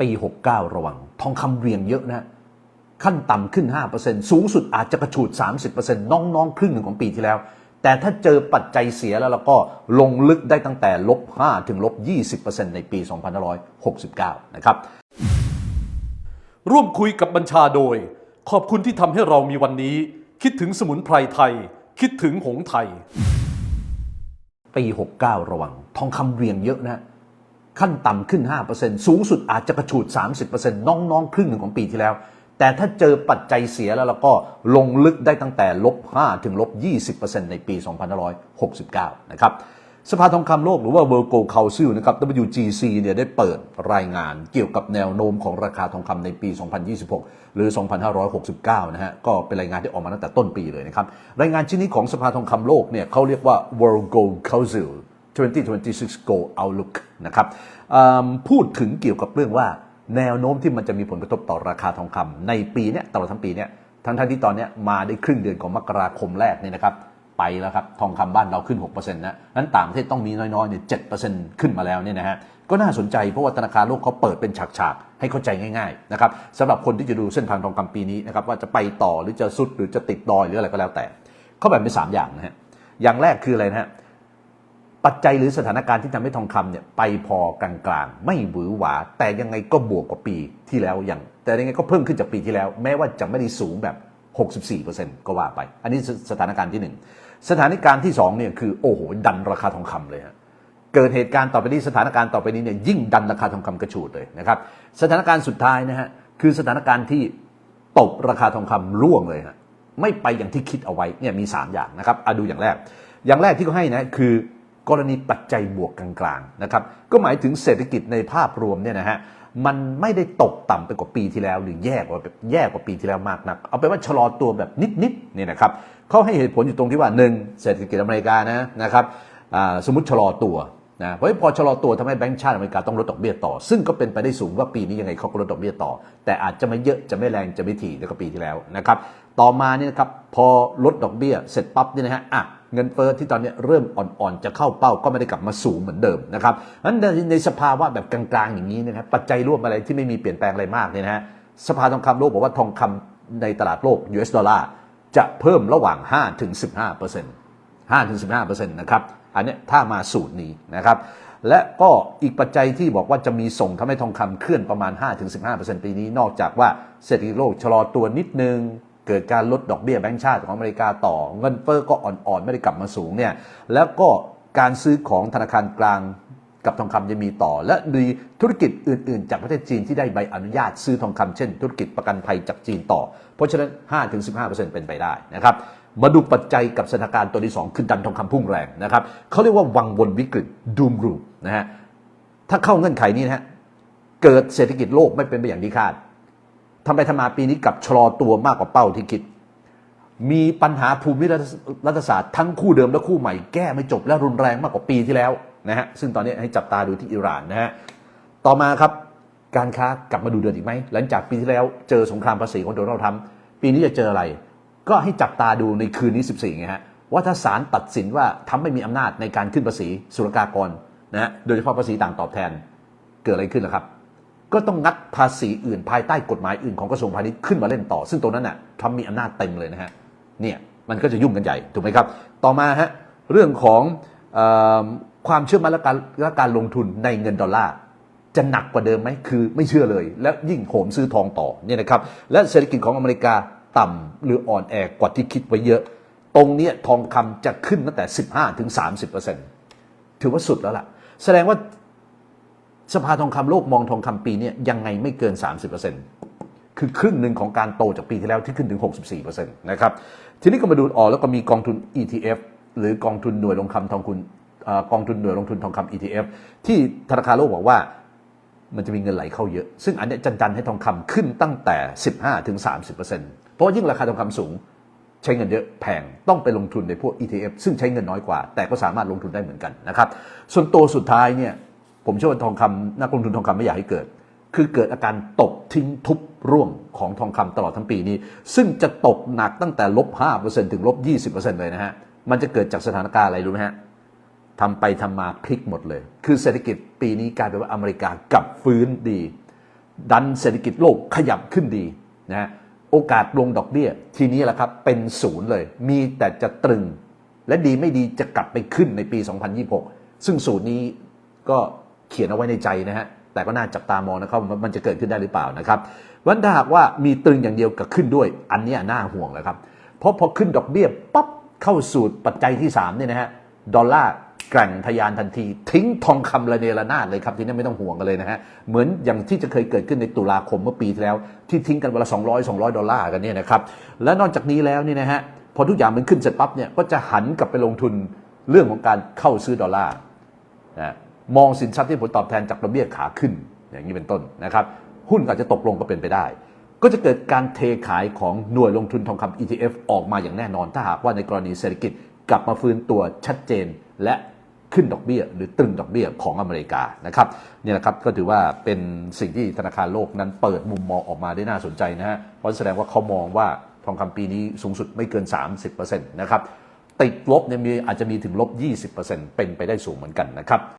ปี 69 ระวัง ทองคำเรียงเยอะนะ ขั้นต่ำขึ้น 5%สูงสุดอาจจะกระฉูด 30%น้องๆ ครึ่งหนึ่งของปีที่แล้ว แต่ถ้าเจอปัจจัยเสียแล้วเราก็ลงลึกได้ตั้งแต่ลบ 5 ถึงลบ 20%ในปี 2569 นะครับ ร่วมคุยกับบัญชาโดย ขอบคุณที่ทำให้เรามีวันนี้ คิดถึงสมุนไพรไทย คิดถึงหงไทย ปี 69 ระวัง ทองคำเรียงเยอะนะ ขั้นต่ำขึ้น 5%สูงสุดอาจจะกระฉูด 30%น้องๆ ครึ่งหนึ่งของปีที่แล้ว แต่ถ้าเจอปัจจัยเสียแล้วเราก็ลงลึกได้ตั้งแต่ลบ 5 ถึงลบ 20%ในปี 2569 นะครับสภาทองคำโลกหรือว่า World Gold Council นะครับ WGC เนี่ยได้เปิดรายงานเกี่ยวกับแนวโน้มของราคาทองคำในปี 2026 หรือ 2569 นะฮะ ก็เป็นรายงานที่ออกมาตั้งแต่ต้นปีเลยนะครับ รายงานชิ้นนี้ของสภาทองคำโลกเนี่ยเขาเรียกว่า World Gold Council 2026 Gold Outlook นะครับพูดถึงเกี่ยวกับเรื่องว่าแนวโน้มที่มันจะมีผลกระทบต่อราคาทองคำในปีเนี้ยตลอดทั้งปีเนี้ยทั้งทที่ตอนเนี้ยมาได้ครึ่งเดือนของมกราคมแรกเนี่ยนะครับไปแล้วครับทองคำบ้านเราขึ้น 6%นะนั้นต่างประเทศต้องมีน้อยๆเนี่ย7%ขึ้นมาแล้วเนี่ยนะฮะก็น่าสนใจเพราะว่าธนาคารโลกเขาเปิดเป็นฉากๆ ให้เข้าใจง่ายๆนะครับสำหรับคนที่จะดูเส้นทางทองคำปีนี้นะครับว่าจะไปต่อหรือจะสุดหรือจะติดดอยหรืออะไรก็แล้วแต่ เขาแบ่งเป็นสามอย่างนะฮะอย่างแรกคืออะไรนะฮะ ปัจจัยหรือสถานการณ์ที่ทำให้ทองคำเนี่ยไปพอกลางๆ ไม่หวือหวา แต่ยังไงก็บวกกว่าปีที่แล้วอย่าง แต่ยังไงก็เพิ่มขึ้นจากปีที่แล้ว แม้ว่าจะไม่ได้สูงแบบ 64%ก็ว่าไป อันนี้สถานการณ์ที่หนึ่งสถานการณ์ที่สองเนี่ยคือโอ้โหดันราคาทองคำเลยฮะเกิดเหตุการณ์ต่อไปนี้สถานการณ์ต่อไปนี้เนี่ยยิ่งดันราคาทองคำกระฉูดเลยนะครับสถานการณ์สุดท้ายนะฮะคือสถานการณ์ที่ตบราคาทองคำร่วงเลยฮะไม่ไปอย่างที่คิดเอาไว้เนี่ยมี 3 อย่างนะครับเอาดูอย่างแรก อย่างแรกที่เขาให้นะคือ กรณีปัจจัยบวกกลางๆนะครับก็หมายถึงเศรษฐกิจในภาพรวมเนี่ยนะฮะมันไม่ได้ตกต่ำไปกว่าปีที่แล้ว หรือแย่กว่าแบบแย่กว่าปีที่แล้วมากนัก เอาเป็นว่าชะลอตัวแบบนิดๆเนี่ยนะครับเขาให้เหตุผลอยู่ตรงที่ว่าหนึ่งเศรษฐกิจอเมริกานะนะครับสมมติชะลอตัวนะเพราะพอชะลอตัวทำให้แบงก์ชาติอเมริกาต้องลดดอกเบี้ยต่อ ซึ่งก็เป็นไปได้สูงว่าปีนี้ยังไงเขาก็ลดดอกเบี้ยต่อ แต่อาจจะไม่เยอะจะไม่แรงจะไม่ถี่เท่ากับปีที่แล้วนะครับต่อมาเนี่ยนะครับพอลดดอกเบี้ยเสร็จปั๊บเนี่ยนะฮะอะ เงินเฟ้อที่ตอนนี้เริ่มอ่อนๆ จะเข้าเป้าก็ไม่ได้กลับมาสูงเหมือนเดิมนะครับนั้นในในสภาวะแบบกลางๆอย่างนี้นะครับปัจจัยร่วมอะไรที่ไม่มีเปลี่ยนแปลงอะไรมากเนี่ยนะฮะสภาทองคำโลกบอกว่าทองคำในตลาดโลก US ดอลลาร์จะเพิ่มระหว่าง 5 ถึง 15เปอร์เซ็นต์5ถึง 15เปอร์เซ็นต์นะครับอันนี้ถ้ามาสูตรนี้นะครับและก็อีกปัจจัยที่บอกว่าจะมีส่งทำให้ทองคำเคลื่อนประมาณ 5-15%ปีนี้ นอกจากว่าเศรษฐกิจโลกชะลอตัวนิดนึง เกิดการลดดอกเบี้ยแบงก์ชาติของอเมริกาต่อ เงินเฟ้อก็อ่อนๆ ไม่ได้กลับมาสูงเนี่ยแล้วก็การซื้อของธนาคารกลางกับทองคำยังมีต่อ และมีธุรกิจอื่น ๆ จากประเทศจีนที่ได้ใบอนุญาตซื้อทองคำเช่น ธุรกิจประกันภัยจากจีนต่อ เพราะฉะนั้น 5-15%เป็นไปได้นะครับมาดูปัจจัยกับสถานการณ์ตัวที่ 2 คือดันทองคำพุ่งแรงนะครับเขาเรียกว่าวังวนวิกฤตดูมรูนะฮะถ้าเข้าเงื่อนไขนี้นะฮะเกิดเศรษฐกิจโลกไม่เป็นไปอย่างที่คาด ทำไปทำมาปีนี้กับชะลอตัวมากกว่าเป้าที่คิด มีปัญหาภูมิรัฐศาสตร์ทั้งคู่เดิมและคู่ใหม่แก้ไม่จบและรุนแรงมากกว่าปีที่แล้วนะฮะซึ่งตอนนี้ให้จับตาดูที่อิหร่านนะฮะต่อมาครับการค้ากลับมาดูเดือดอีกไหมหลังจากปีที่แล้วเจอสงครามภาษีของโดนัลด์ทรัมป์ปีนี้จะเจออะไร ก็ให้จับตาดูในคืนนี้ 14ไงฮะว่าถ้าศาลตัดสินว่าทำไม่มีอำนาจในการขึ้นภาษีสุลกากรนะฮะโดยเฉพาะภาษีต่างตอบแทนเกิดอะไรขึ้นล่ะครับ ก็ต้องงัดภาษีอื่นภายใต้กฎหมายอื่นของกระทรวงพาณิชย์ขึ้นมาเล่นต่อ ซึ่งตรงนั้นน่ะทำมีอำนาจเต็มเลยนะฮะเนี่ยมันก็จะยุ่งกันใหญ่ถูกไหมครับ ต่อมาฮะเรื่องของออความเชื่อมั่นและการและการลงทุนในเงินดอลลาร์จะหนักกว่าเดิมไหมคือไม่เชื่อเลย และยิ่งโหมซื้อทองต่อเนี่ยนะครับและเศรษฐกิจของอเมริกาต่ำหรืออ่อนแอกว่าที่คิดไว้เยอะ ตรงนี้ทองคำจะขึ้นตั้งแต่ 15ถึง30%ถือว่าสุดแล้วล่ะ แสดงว่า สภาทองคำโลกมองทองคำปีเนี้ยังไงไม่เกิน 30%คือครึ่งหนึ่งของการโตจากปีที่แล้วที่ขึ้นถึง 64%นะครับ ทีนี้ก็มาดูออกแล้วก็มีกองทุน ETF หรือกองทุนหน่วยลงคำทองคุณกองทุนหน่วยลงทุนทองคำ ETF ที่ธนาคารโลกบอกว่ามันจะมีเงินไหลเข้าเยอะ ซึ่งอันนี้จันจันให้ทองคำขึ้นตั้งแต่ 15ถึง30%เพราะว่ายิ่งราคาทองคำสูงใช้เงินเยอะแพงต้องไปลงทุนในพวก ETF ซึ่งใช้เงินน้อยกว่า แต่ก็สามารถลงทุนได้เหมือนกันนะครับ ส่วนตัวสุดท้ายเนี่ย ผมเชื่อว่าทองคำนักลงทุนทองคำไม่อยากให้เกิด คือเกิดอาการตกทิ้งทุบร่วงของทองคำตลอดทั้งปีนี้ ซึ่งจะตกหนักตั้งแต่ลบ5%ถึงลบ20%เลยนะฮะ มันจะเกิดจากสถานการณ์อะไรรู้ไหมฮะทำไปทำมาพลิกหมดเลย คือเศรษฐกิจปีนี้กลายเป็นว่าอเมริกากลับฟื้นดี ดันเศรษฐกิจโลกขยับขึ้นดีนะฮะโอกาสลงดอกเบี้ย ทีนี้แหละครับเป็นศูนย์เลย มีแต่จะตรึง และดีไม่ดีจะกลับไปขึ้นในปี 2026 ซึ่งสูตรนี้ก็ เขียนเอาไว้ในใจนะฮะแต่ก็น่าจับตามองนะครับมันจะเกิดขึ้นได้หรือเปล่านะครับวันถ้าหากว่ามีตรึงอย่างเดียวกับขึ้นด้วย อันนี้น่าห่วงเลยครับเพราะพอขึ้นดอกเบี้ยปั๊บเข้าสู่ปัจจัยที่3เนี่ยนะฮะดอลลาร์แกร่งทะยานทันที ทิ้งทองคำระเนระนาดเลยครับ ทีนี้ไม่ต้องห่วงกันเลยนะฮะ เหมือนอย่างที่จะเคยเกิดขึ้นในตุลาคมเมื่อปีที่แล้ว ที่ทิ้งกันวันละ200 200 ดอลลาร์กันเนี่ยนะครับ และนอกจากนี้แล้วนี่นะฮะพอทุกอย่างมันขึ้นเสร็จปั๊บเนี่ยก็จะหันกลับไปลงทุนเรื่องของการเข้าซื้อดอลลาร์นะ มองสินทรัพย์ที่ผลตอบแทนจากดอกเบี้ยขาขึ้น อย่างนี้เป็นต้นนะครับ หุ้นอาจจะตกลงก็เป็นไปได้ ก็จะเกิดการเทขายของหน่วยลงทุนทองคำ ETF ออกมาอย่างแน่นอน ถ้าหากว่าในกรณีเศรษฐกิจกลับมาฟื้นตัวชัดเจนและขึ้นดอกเบี้ย หรือตรึงดอกเบี้ยของอเมริกานะครับเนี่ยนะครับก็ถือว่าเป็นสิ่งที่ธนาคารโลกนั้นเปิดมุมมองออกมาได้น่าสนใจนะฮะเพราะแสดงว่าเขามองว่าทองคำปีนี้สูงสุดไม่เกิน 30%นะครับติดลบเนี่ยมีอาจจะมีถึงลบ 20%เป็นไปได้สูงเหมือนกันนะครับ